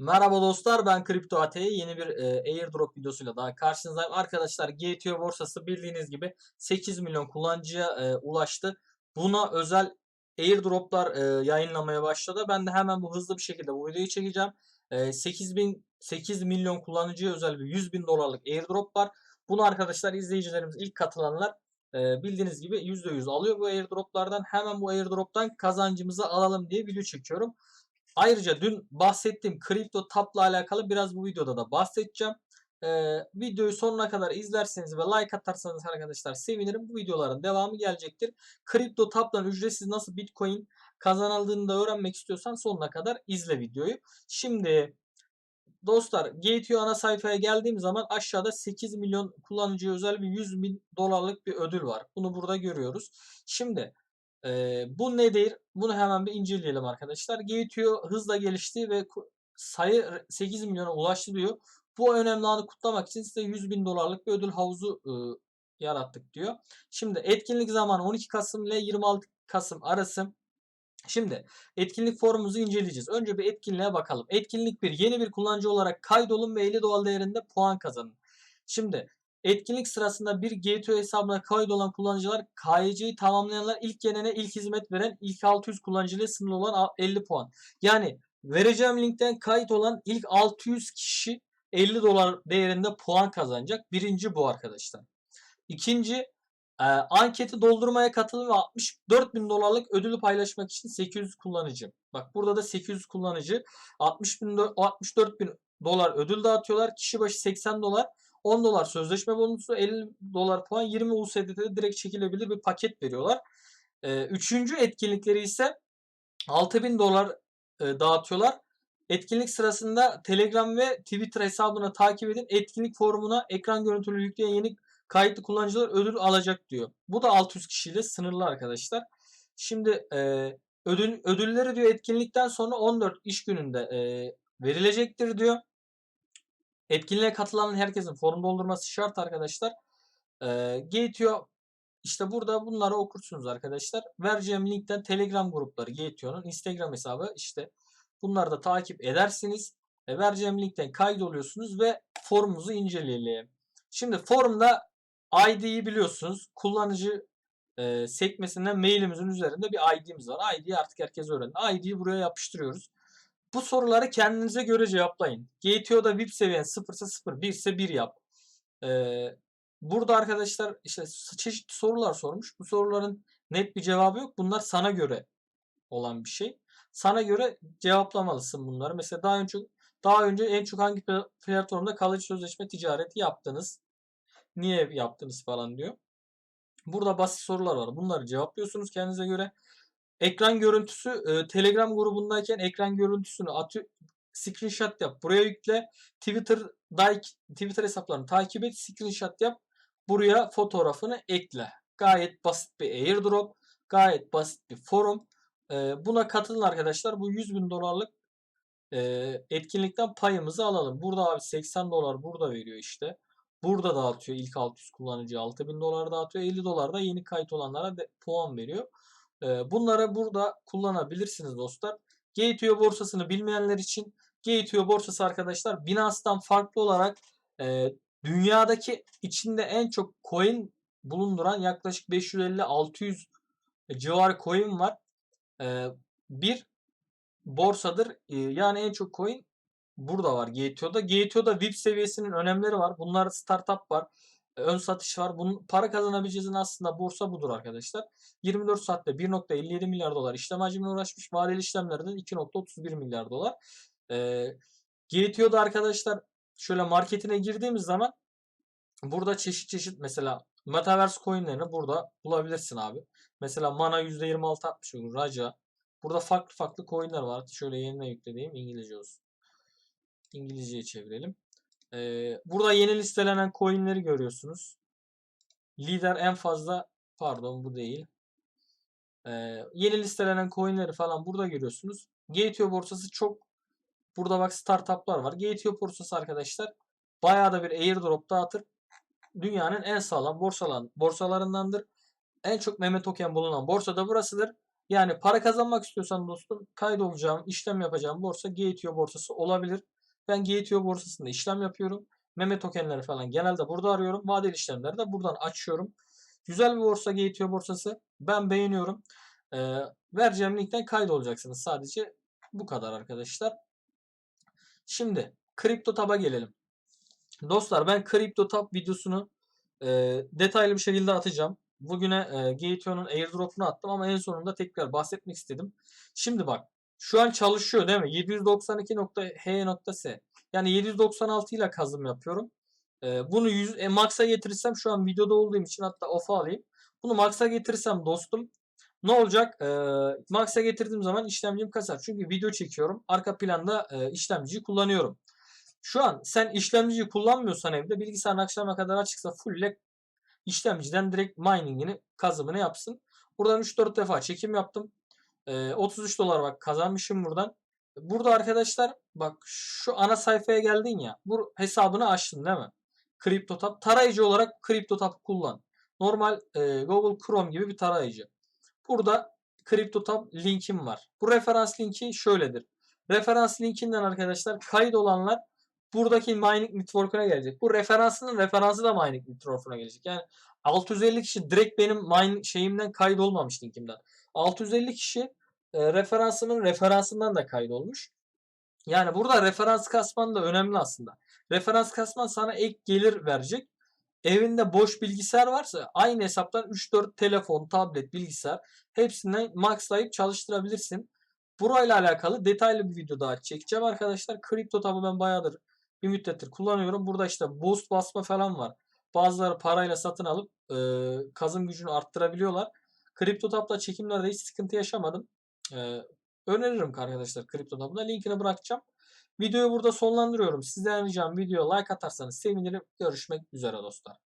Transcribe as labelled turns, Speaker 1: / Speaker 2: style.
Speaker 1: Merhaba dostlar ben Kripto AT yeni bir e, airdrop videosuyla daha karşınızdayım. Arkadaşlar GTO borsası bildiğiniz gibi 8 milyon kullanıcıya e, ulaştı. Buna özel airdroplar e, yayınlamaya başladı. Ben de hemen bu hızlı bir şekilde bu videoyu çekeceğim. E, 8 bin 8 milyon kullanıcıya özel bir 100 bin dolarlık airdrop var. Bunu arkadaşlar izleyicilerimiz ilk katılanlar e, bildiğiniz gibi %100 alıyor bu airdroplardan. Hemen bu airdroptan kazancımızı alalım diye video çekiyorum. Ayrıca dün bahsettiğim kripto tapla alakalı biraz bu videoda da bahsedeceğim. Ee, videoyu sonuna kadar izlerseniz ve like atarsanız arkadaşlar sevinirim. Bu videoların devamı gelecektir. Kripto tapla ücretsiz nasıl bitcoin kazanıldığını da öğrenmek istiyorsan sonuna kadar izle videoyu. Şimdi dostlar GTO ana sayfaya geldiğim zaman aşağıda 8 milyon kullanıcıya özel bir 100 bin dolarlık bir ödül var. Bunu burada görüyoruz. Şimdi ee, bu nedir? Bunu hemen bir inceleyelim arkadaşlar. GTO hızla gelişti ve sayı 8 milyona ulaştı diyor. Bu önemli anı kutlamak için size 100 bin dolarlık bir ödül havuzu e, yarattık diyor. Şimdi etkinlik zamanı 12 Kasım ile 26 Kasım arası. Şimdi etkinlik forumumuzu inceleyeceğiz. Önce bir etkinliğe bakalım. Etkinlik 1. Yeni bir kullanıcı olarak kaydolun ve 50 dolar değerinde puan kazanın. Şimdi Etkinlik sırasında bir GTO hesabına kaydolan kullanıcılar KYC'yi tamamlayanlar ilk gelene ilk hizmet veren ilk 600 kullanıcıyla sınırlı olan 50 puan. Yani vereceğim linkten kayıt olan ilk 600 kişi 50 dolar değerinde puan kazanacak. Birinci bu arkadaşlar. İkinci e, anketi doldurmaya katılın ve 64 bin dolarlık ödülü paylaşmak için 800 kullanıcı. Bak burada da 800 kullanıcı 60 bin, 64 bin dolar ödül dağıtıyorlar. Kişi başı 80 dolar. 10 dolar sözleşme bonusu 50 dolar puan 20 USDT'de direkt çekilebilir bir paket veriyorlar. Ee, üçüncü etkinlikleri ise 6000 dolar e, dağıtıyorlar. Etkinlik sırasında Telegram ve Twitter hesabını takip edin. Etkinlik forumuna ekran görüntülü yükleyen yeni kayıtlı kullanıcılar ödül alacak diyor. Bu da 600 kişiyle sınırlı arkadaşlar. Şimdi e, ödül ödülleri diyor etkinlikten sonra 14 iş gününde e, verilecektir diyor. Etkinliğe katılan herkesin form doldurması şart arkadaşlar. Ee, GTO işte burada bunları okursunuz arkadaşlar. Vereceğim linkten Telegram grupları GTO'nun Instagram hesabı işte bunları da takip edersiniz. E, vereceğim linkten kaydoluyorsunuz ve forumunuzu inceleyelim. Şimdi forumda ID'yi biliyorsunuz. Kullanıcı e, sekmesinden mailimizin üzerinde bir ID'miz var. ID'yi artık herkes öğrendi. ID'yi buraya yapıştırıyoruz. Bu soruları kendinize göre cevaplayın. GTO'da VIP seviyen 0 ise 0, 1 ise 1 yap. Ee, burada arkadaşlar işte çeşitli sorular sormuş. Bu soruların net bir cevabı yok. Bunlar sana göre olan bir şey. Sana göre cevaplamalısın bunları. Mesela daha önce daha önce en çok hangi platformda kalıcı sözleşme ticareti yaptınız? Niye yaptınız falan diyor. Burada basit sorular var. Bunları cevaplıyorsunuz kendinize göre. Ekran görüntüsü e, Telegram grubundayken ekran görüntüsünü atıyor. Screenshot yap. Buraya yükle. Twitter Twitter hesaplarını takip et. Screenshot yap. Buraya fotoğrafını ekle. Gayet basit bir airdrop. Gayet basit bir forum. E, buna katılın arkadaşlar. Bu 100 bin dolarlık e, etkinlikten payımızı alalım. Burada abi 80 dolar burada veriyor işte. Burada dağıtıyor ilk 600 kullanıcı 6000 dolar dağıtıyor. 50 dolar da yeni kayıt olanlara de, puan veriyor. Bunları burada kullanabilirsiniz dostlar. GTO borsasını bilmeyenler için GTO borsası arkadaşlar Binance'dan farklı olarak dünyadaki içinde en çok coin bulunduran yaklaşık 550-600 civarı coin var. Bir borsadır. Yani en çok coin burada var GTO'da. GTO'da VIP seviyesinin önemleri var. Bunlar startup var ön satış var. Bunun para kazanabileceğiniz aslında borsa budur arkadaşlar. 24 saatte 1.57 milyar dolar işlem hacmine uğraşmış. Vadeli işlemlerde 2.31 milyar dolar. Ee, GTO'da arkadaşlar şöyle marketine girdiğimiz zaman burada çeşit çeşit mesela Metaverse coinlerini burada bulabilirsin abi. Mesela Mana %26 atmış olur. Raja. Burada farklı farklı coinler var. Şöyle yenine yüklediğim İngilizce olsun. İngilizceye çevirelim. Burada yeni listelenen coinleri görüyorsunuz. Lider en fazla pardon bu değil. Ee, yeni listelenen coinleri falan burada görüyorsunuz. GTO borsası çok burada bak startuplar var. GTO borsası arkadaşlar bayağı da bir airdrop dağıtır. Dünyanın en sağlam borsalan, borsalarındandır. En çok meme token bulunan borsa da burasıdır. Yani para kazanmak istiyorsan dostum kaydolacağım, işlem yapacağım borsa GTO borsası olabilir. Ben GTO borsasında işlem yapıyorum. Meme tokenleri falan genelde burada arıyorum. Vadeli işlemleri de buradan açıyorum. Güzel bir borsa GTO borsası. Ben beğeniyorum. Ee, vereceğim linkten kaydolacaksınız. Sadece bu kadar arkadaşlar. Şimdi kripto taba gelelim. Dostlar ben kripto tab videosunu e, detaylı bir şekilde atacağım. Bugüne e, GTO'nun airdrop'unu attım ama en sonunda tekrar bahsetmek istedim. Şimdi bak şu an çalışıyor değil mi? 792.h.s yani 796 ile kazım yapıyorum. E, bunu 100 e, max'a getirirsem şu an videoda olduğum için hatta off'a alayım. Bunu max'a getirirsem dostum ne olacak? E, max'a getirdiğim zaman işlemcim kasar. Çünkü video çekiyorum. Arka planda e, işlemciyi kullanıyorum. Şu an sen işlemciyi kullanmıyorsan evde bilgisayarın akşama kadar açıksa full işlemciden direkt miningini kazımını yapsın. Buradan 3-4 defa çekim yaptım. Ee, 33 dolar bak kazanmışım buradan. Burada arkadaşlar bak şu ana sayfaya geldin ya. Bu hesabını açtın değil mi? CryptoTab. Tarayıcı olarak CryptoTab kullan. Normal e, Google Chrome gibi bir tarayıcı. Burada CryptoTab linkim var. Bu referans linki şöyledir. Referans linkinden arkadaşlar kayıt olanlar buradaki mining network'una gelecek. Bu referansının referansı da mining network'una gelecek. Yani 650 kişi direkt benim mining şeyimden kaydolmamış linkimden. 650 kişi e, referansımın referansından da kaydolmuş. Yani burada referans kasman da önemli aslında. Referans kasman sana ek gelir verecek. Evinde boş bilgisayar varsa aynı hesaptan 3-4 telefon, tablet, bilgisayar hepsinden maxlayıp çalıştırabilirsin. Burayla alakalı detaylı bir video daha çekeceğim arkadaşlar. Kripto tabi ben bayağıdır bir müddettir kullanıyorum. Burada işte boost basma falan var. Bazıları parayla satın alıp e, kazım gücünü arttırabiliyorlar. CryptoTab'da çekimlerde hiç sıkıntı yaşamadım. E, öneririm arkadaşlar CryptoTab'da. Linkini bırakacağım. Videoyu burada sonlandırıyorum. Sizden ricam videoya like atarsanız sevinirim. Görüşmek üzere dostlar.